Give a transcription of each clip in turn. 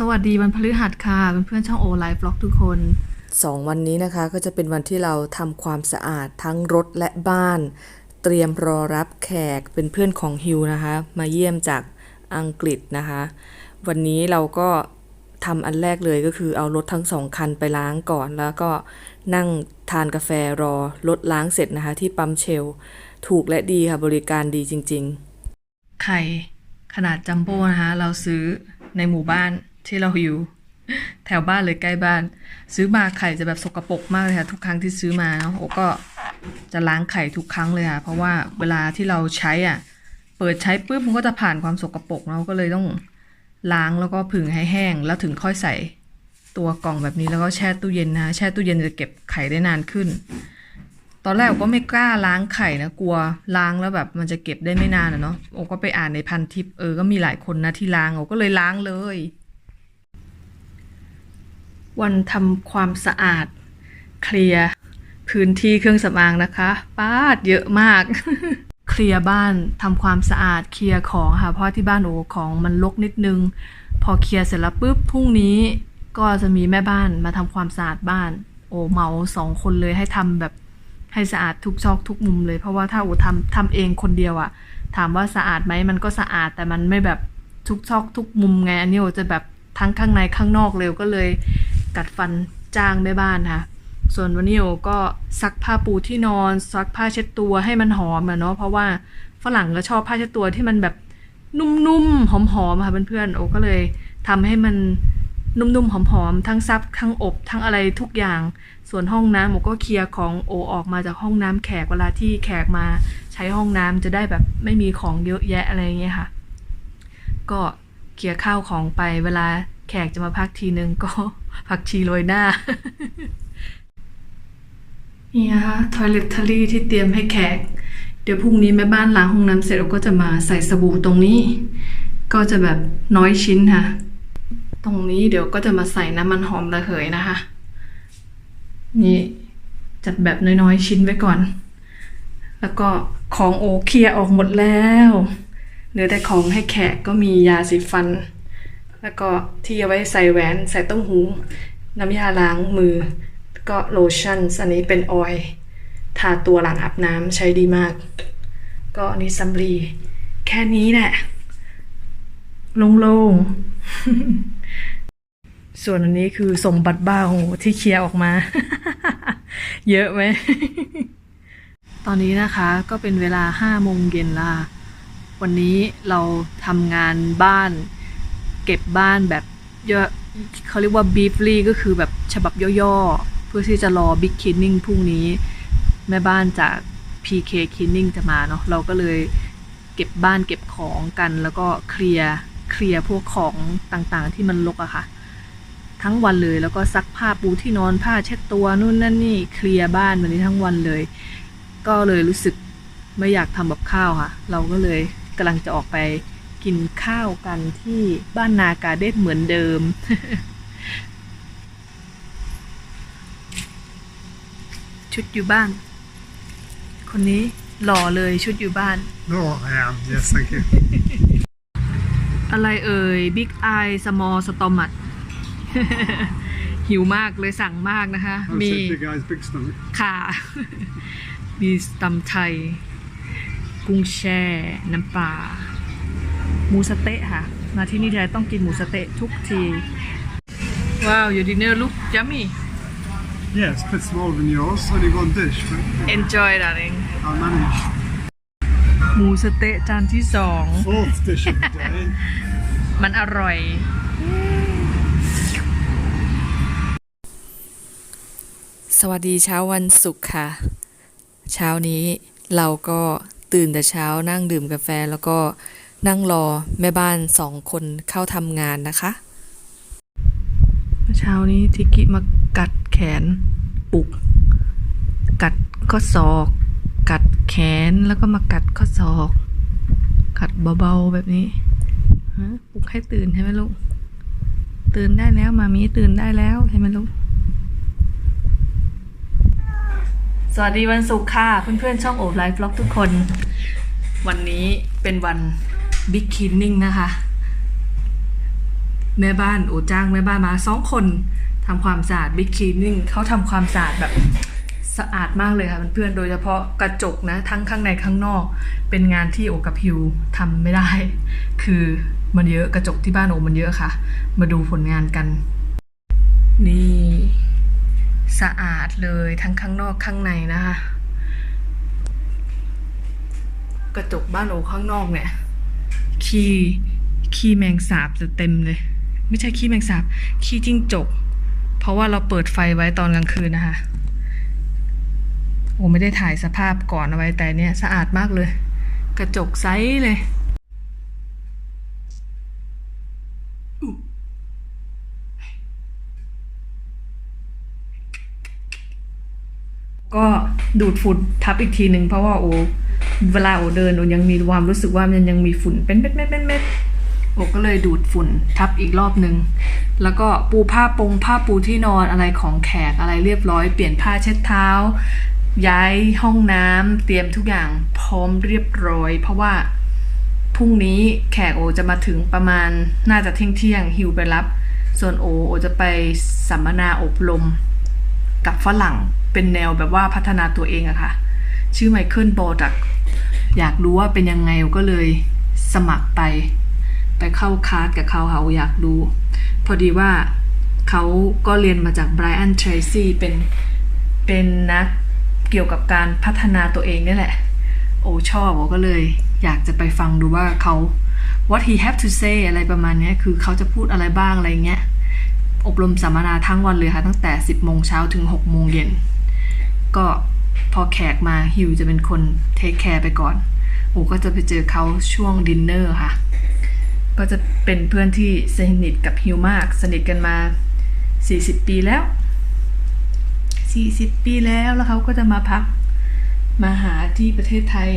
สวัสดีวันพฤหัสค่ะเพื่อนๆช่องโอไลฟ์บล็อกทุกคนสองวันนี้นะคะก็จะเป็นวันที่เราทำความสะอาดทั้งรถและบ้าน เตรียมรอรับแขกเป็นเพื่อนของฮิวนะคะ มาเยี่ยมจากอังกฤษนะคะ วันนี้เราก็ทำอันแรกเลยก็คือเอารถทั้งสองคันไปล้างก่อนแล้วก็นั่งทานกาแฟรอรถล้างเสร็จนะคะ ที่ปั๊มเชล ถูกและดีค่ะบริการดีจริง ๆ ไข่ขนาดจัมโบ้นะคะ เราซื้อในหมู่บ้าน ที่เราอยู่ แถวบ้านเลยใกล้บ้าน ซื้อมาไข่จะแบบสกปรกมากเลยค่ะทุกครั้งที่ซื้อมาโอ้ก็จะล้างไข่ทุกครั้งเลยค่ะเพราะว่าเวลาที่เราใช้อะ เปิดใช้ปุ๊บมันก็จะผ่านความสกปรกเนาก็เลยต้องล้างแล้วก็ผึ่งให้แห้ง แล้วถึงค่อยใส่ตัวกล่องแบบนี้แล้วก็แช่ตู้เย็นนะแช่ตู้เย็นจะเก็บไข่ได้นานขึ้น ตอนแรกก็ไม่กล้าล้างไข่นะกลัวล้างแล้วแบบมันจะเก็บได้ไม่นานอะเนาะโอก็ไปอ่านในพันทิปเออก็มีหลายคนนะที่ล้างโอก็เลยล้างเลย วันทำความสะอาด เคลียร์พื้นที่เครื่องสำอางนะคะป้าดเยอะมาก เคลียร์บ้านทำความสะอาดเคลียร์ของค่ะ เพราะที่บ้านโอของมันรกนิดนึง พอเคลียร์เสร็จแล้วปุ๊บพรุ่งนี้ก็จะมีแม่บ้านมาทำความสะอาดบ้าน โอเมาสองคนเลยให้ทำแบบให้สะอาดทุกซอกทุกมุมเลย เพราะว่าถ้าโอทำทำเองคนเดียวอะถามว่าสะอาดไหมมันก็สะอาดแต่มันไม่แบบทุกซอกทุกมุมไงอันนี้โอจะแบบทั้งข้างในข้างนอกเลยก็เลย กัดฟันจ้างแม่บ้านค่ะ ส่วนวันนี้โอก็ซักผ้าปูที่นอน ซักผ้าเช็ดตัวให้มันหอมอะเนาะเพราะว่าฝรั่งก็ชอบผ้าเช็ดตัวที่มันแบบนุ่มๆหอมๆค่ะเพื่อนๆโอก็เลยทำให้มันนุ่มๆหอมๆทั้งซับทั้งอบทั้งอะไรทุกอย่าง ส่วนห้องน้ำโอก็เคลียร์ของโอออกมาจากห้องน้ำแขกเวลาที่แขกมาใช้ห้องน้ำจะได้แบบไม่มีของเยอะแยะอะไรอย่างเงี้ยค่ะ ก็เคลียร์ข้าวของไปเวลาแขกจะมาพักทีนึงก็ ผักชีโรยหน้า นี่นะคะทอยเลททารี่ที่เตรียมให้แขก เดี๋ยวพรุ่งนี้แม่บ้านล้างห้องน้ำเสร็จเราก็จะมาใส่สบู่ตรงนี้ ก็จะแบบน้อยชิ้นค่ะ ตรงนี้เดี๋ยวก็จะมาใส่น้ำมันหอมระเหยนะคะ นี่จัดแบบน้อยๆชิ้นไว้ก่อน แล้วก็ของโอเคลียออกหมดแล้ว เหลือแต่ของให้แขกก็มียาสีฟัน แล้วก็ที่เอาไว้ใส่แหวนใส่ต้มหูน้ำยาล้างมือ ก็โลชั่นอันนี้เป็นออยล์ทาตัวหลังอาบน้ำใช้ดีมาก ก็อันนี้ซัมรีแค่นี้แหละโล่งๆ ส่วนอันนี้คือสมบัติบ้าโหที่เคลียร์ออกมา เยอะไหม ตอนนี้นะคะก็เป็นเวลาห้าโมงเย็นละวันนี้เราทำงานบ้าน เก็บบ้านแบบเยอะเขาเรียกว่า briefly ก็คือแบบฉบับย่อๆ เพื่อที่จะรอ big cleaning พรุ่งนี้ แม่บ้านจาก PK cleaning จะมาเนาะเราก็เลยเก็บบ้านเก็บของกัน แล้วก็เคลียร์เคลียร์พวกของต่างๆ ที่มันรกอะค่ะ ทั้งวันเลยแล้วก็ซักผ้าปูที่นอนผ้าเช็ดตัวนู่นนั่นนี่เคลียร์บ้านวันนี้ทั้งวันเลย ก็เลยรู้สึกไม่อยากทำแบบข้าวค่ะ เราก็เลยกำลังจะออกไป กินข้าวกันที่บ้านนาการ์เด้นเหมือนเดิม ชุดอยู่บ้าน คนนี้หล่อเลยชุดอยู่บ้าน No, I am. Yes, thank you. อะไรเอ่ย Big Eye Small Stomach หิวมากเลยสั่งมากนะคะ I มี said big eyes, big stomach. ค่ะ มีตำไทย กุ้งแช่ น้ำปลา หมูสะเต๊ะค่ะ มาที่นี่ทีไรต้องกินหมูสะเต๊ะทุกที ว้าว your dinner look yummy Yeah, it's a bit smaller than yours. Only one dish, but enjoy darling I'll manage. หมูสะเต๊ะจานที่สอง Fourth dish of the day. มันอร่อย สวัสดีเช้าวันศุกร์ค่ะ เช้านี้เราก็ตื่นแต่เช้านั่งดื่มกาแฟแล้วก็ นั่งรอแม่บ้านสองคนเข้าทำงานนะคะเช้านี้ทิกกิมากัดแขนปุก กัดข้อศอก กัดแขนแล้วก็มากัดข้อศอก กัดเบาๆแบบนี้ปลุกให้ตื่นใช่ไหมลูก ตื่นได้แล้วมามีตื่นได้แล้วใช่ไหมลูก สวัสดีวันศุกร์ค่ะ เพื่อนๆช่องโอบไลฟ์บล็อกทุกคน วันนี้เป็นวัน บิ๊กคินนิ่งนะคะ แม่บ้านโอจ้างแม่บ้านมาสองคนทำความสะอาดบิ๊กคลีนิ่งเขาทำความสะอาดแบบสะอาดมากเลยค่ะเพื่อนๆ โดยเฉพาะกระจกนะ ทั้งข้างในข้างนอก เป็นงานที่โอกับฮิวทำไม่ได้ คือมันเยอะกระจกที่บ้านโอมันเยอะค่ะ มาดูผลงานกัน นี่สะอาดเลยทั้งข้างนอกข้างในนะคะ กระจกบ้านโอข้างนอกเนี่ย ขี้ขี้แมงสาบจะเต็มเลย ไม่ใช่ขี้แมงสาบขี้จิ้งจก เพราะว่าเราเปิดไฟไว้ตอนกลางคืนนะคะโอ้ไม่ได้ถ่ายสภาพก่อนเอาไว้แต่เนี่ยสะอาดมากเลย กระจกใสเลยก็ดูดฝุ่นทับอีกทีหนึ่งเพราะว่าโอ เวลาโอเดินโอยังมีความรู้สึกว่ามันยังมีฝุ่นเป็นเม็ดเม็ดเม็ดเม็ดโอก็เลยดูดฝุ่นทับอีกรอบหนึ่งแล้วก็ปูผ้าปงผ้าปูที่นอนอะไรของแขกอะไรเรียบร้อย เปลี่ยนผ้าเช็ดเท้า ย้ายห้องน้ำเตรียมทุกอย่างพร้อมเรียบร้อย เพราะว่าพรุ่งนี้แขกโอจะมาถึงประมาณน่าจะเที่ยงเที่ยงฮิวไปรับ ส่วนโอโอจะไปสัมมนาอบรม กับฝรั่งเป็นแนวแบบว่าพัฒนาตัวเองอะค่ะ ชื่อไมเคิลโบดัก อยากรู้ว่าเป็นยังไงก็เลยสมัครไป ไปเข้าคลาสกับเขาค่ะอยากรู้ พอดีว่าเขาก็เรียนมาจากไบรอันเทรซี่เป็นเป็นนักเกี่ยวกับการพัฒนาตัวเองนี่แหละ โอ้ชอบโอก็เลย อยากจะไปฟังดูว่าเขา what he have to say อะไรประมาณนี้คือเขาจะพูดอะไรบ้างอะไรเงี้ย อบรมสัมมนาทั้งวันเลยค่ะ ตั้งแต่ 10โมงเช้าถึง6โมงเย็น ก็ พอแขกมาฮิวจะเป็นคนเทคแคร์ไปก่อนโอก็จะไปเจอเขาช่วงดินเนอร์ค่ะ ก็จะเป็นเพื่อนที่สนิทกับฮิวมาก สนิทกันมา 40 ปีแล้ว 40 ปีแล้วแล้วเขาก็จะมาพักมาหาที่ประเทศไทย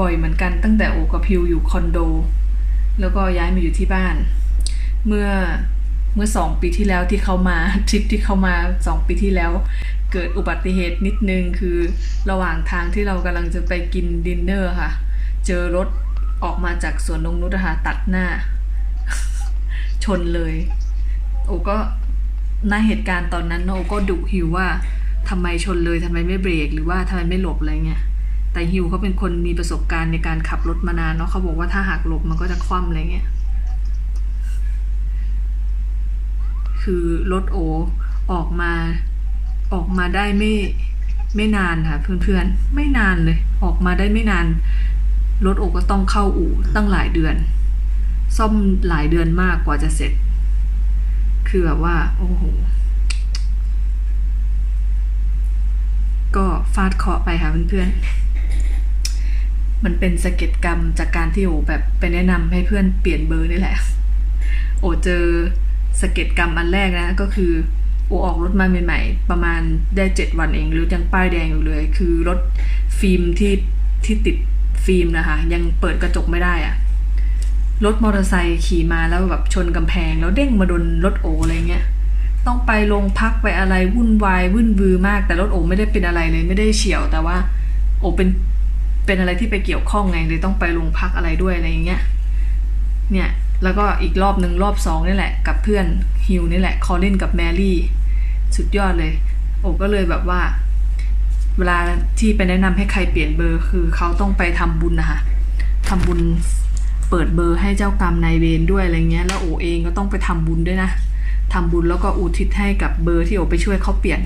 บ่อยเหมือนกันตั้งแต่โอกับฮิวอยู่คอนโด แล้วก็ย้ายมาอยู่ที่บ้าน เมื่อเมื่อสองปีที่แล้วที่เขามาทริปที่เขามาสองปีที่แล้ว เกิดอุบัติเหตุนิดนึงคือระหว่างทางที่เรากำลังจะไปกินดินเนอร์ค่ะ เจอรถออกมาจากสวนนงนุชอะค่ะตัดหน้า ชนเลย โอก็ในเหตุการณ์ตอนนั้นโอก็ดุฮิวว่าทำไมชนเลยทำไมไม่เบรกหรือว่าทำไมไม่หลบอะไรเงี้ยแต่ฮิวเขาเป็นคนมีประสบการณ์ในการขับรถมานานเนาะเขาบอกว่าถ้าหักหลบมันก็จะคว่ำอะไรเงี้ยคือรถโอออกมา ออกมาได้ไม่ไม่นานค่ะ เพื่อนๆ ไม่นานเลย ออกมาได้ไม่นาน รถโอก็ต้องเข้าอู่ตั้งหลายเดือน ซ่อมหลายเดือนมากกว่าจะเสร็จ คือแบบว่า โอ้โห ก็ฟาดเคาะไปค่ะเพื่อนๆ มันเป็นสะเก็ดกรรมจากการที่โอแบบไปแนะนำให้เพื่อนเปลี่ยนเบอร์นี่แหละ โอเจอสะเก็ดกรรมอันแรกนะก็คือ อออกรถมาใหม่ๆ ประมาณได้เจ็ดวันเองหรือยังป้ายแดงอยู่เลย คือรถฟิล์มที่ที่ติดฟิล์มนะคะ ยังเปิดกระจกไม่ได้อะรถมอเตอร์ไซค์ขี่มาแล้วแบบชนกำแพง แล้วเด้งมาโดนรถโออะไรเงี้ยต้องไปโรงพักไปอะไรวุ่นวายวุ่นวือมาก แต่รถโอไม่ได้เป็นอะไรเลยไม่ได้เฉียว แต่ว่า โอเป็นเป็นอะไรที่ไปเกี่ยวข้องไงเลยต้องไปโรงพักอะไรด้วยอะไรอย่างเงี้ยเนี่ยแล้วก็อีกรอบหนึ่งรอบสองนี่แหละ กับเพื่อนฮิวนี่แหละคอลินกับแมรี่ สุดยอดเลย โอก็เลยแบบว่า เวลาที่ไปแนะนำให้ใครเปลี่ยนเบอร์ คือเขาต้องไปทำบุญนะคะทำบุญเปิดเบอร์ให้เจ้ากรรมนายเวรด้วยอะไรเงี้ย แล้วโอเองก็ต้องไปทำบุญด้วยนะทำบุญแล้วก็อุทิศให้กับเบอร์ที่โอไปช่วยเขาเปลี่ยน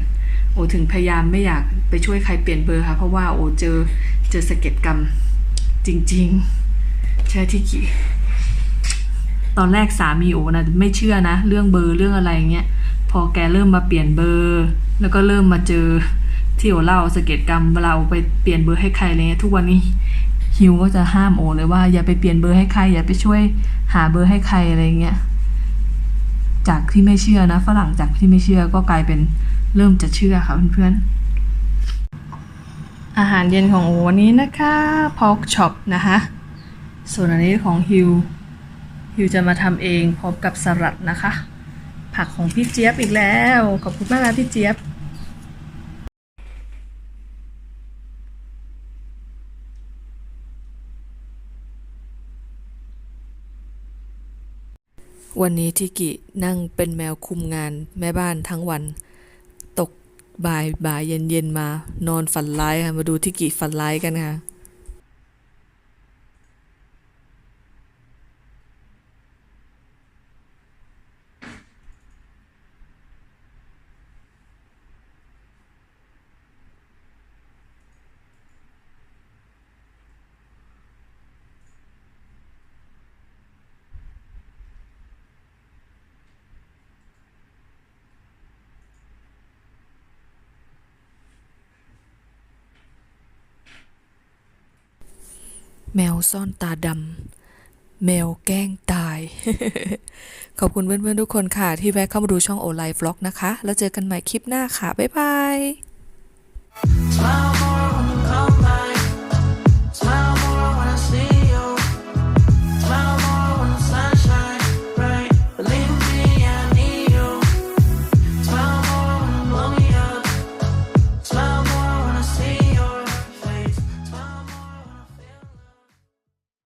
โอถึงพยายามไม่อยากไปช่วยใครเปลี่ยนเบอร์ค่ะ เพราะว่าโอเจอเจอสะเก็ดกรรมจริง ๆ ใช่ที่กี่ตอนแรกสามีโอนะไม่เชื่อนะ เรื่องเบอร์เรื่องอะไรเงี้ย อแกเริ่มมาเปลี่ยนเบอร์ แล้วก็เริ่มมาเจอที่โอเล่าสะเก็ดกรรมเวลาไปเปลี่ยนเบอร์ให้ใครอะไรเงี้ยทุกวันนี้ฮิวก็จะห้ามโอเลยว่าอย่าไปเปลี่ยนเบอร์ให้ใคร อย่าไปช่วยหาเบอร์ให้ใครอะไรเงี้ยจากที่ไม่เชื่อนะฝรั่งจากที่ไม่เชื่อก็กลายเป็นเริ่มจะเชื่อค่ะเพื่อนๆ อาหารเย็นของโอวันนี้นะคะพอกช็อปนะคะส่วนอันนี้ของฮิวฮิวจะมาทำเองพร้อมกับสลัดนะคะ ผักของพี่เจี๊ยบอีกแล้ว ขอบคุณมากนะพี่เจี๊ยบ วันนี้ทิกินั่งเป็นแมวคุมงานแม่บ้านทั้งวัน ตกบ่ายบ่ายเย็นเย็นมา นอนฝันร้ายค่ะ มาดูทิกิฝันร้ายกันค่ะ แมวซ่อนตาดำแมวแกล้งตาย ขอบคุณเพื่อนๆทุกคนค่ะ ที่แวะเข้ามาดูช่องโอไลฟ์ล็อกนะคะ แล้วเจอกันใหม่คลิปหน้าค่ะ บ๊ายบาย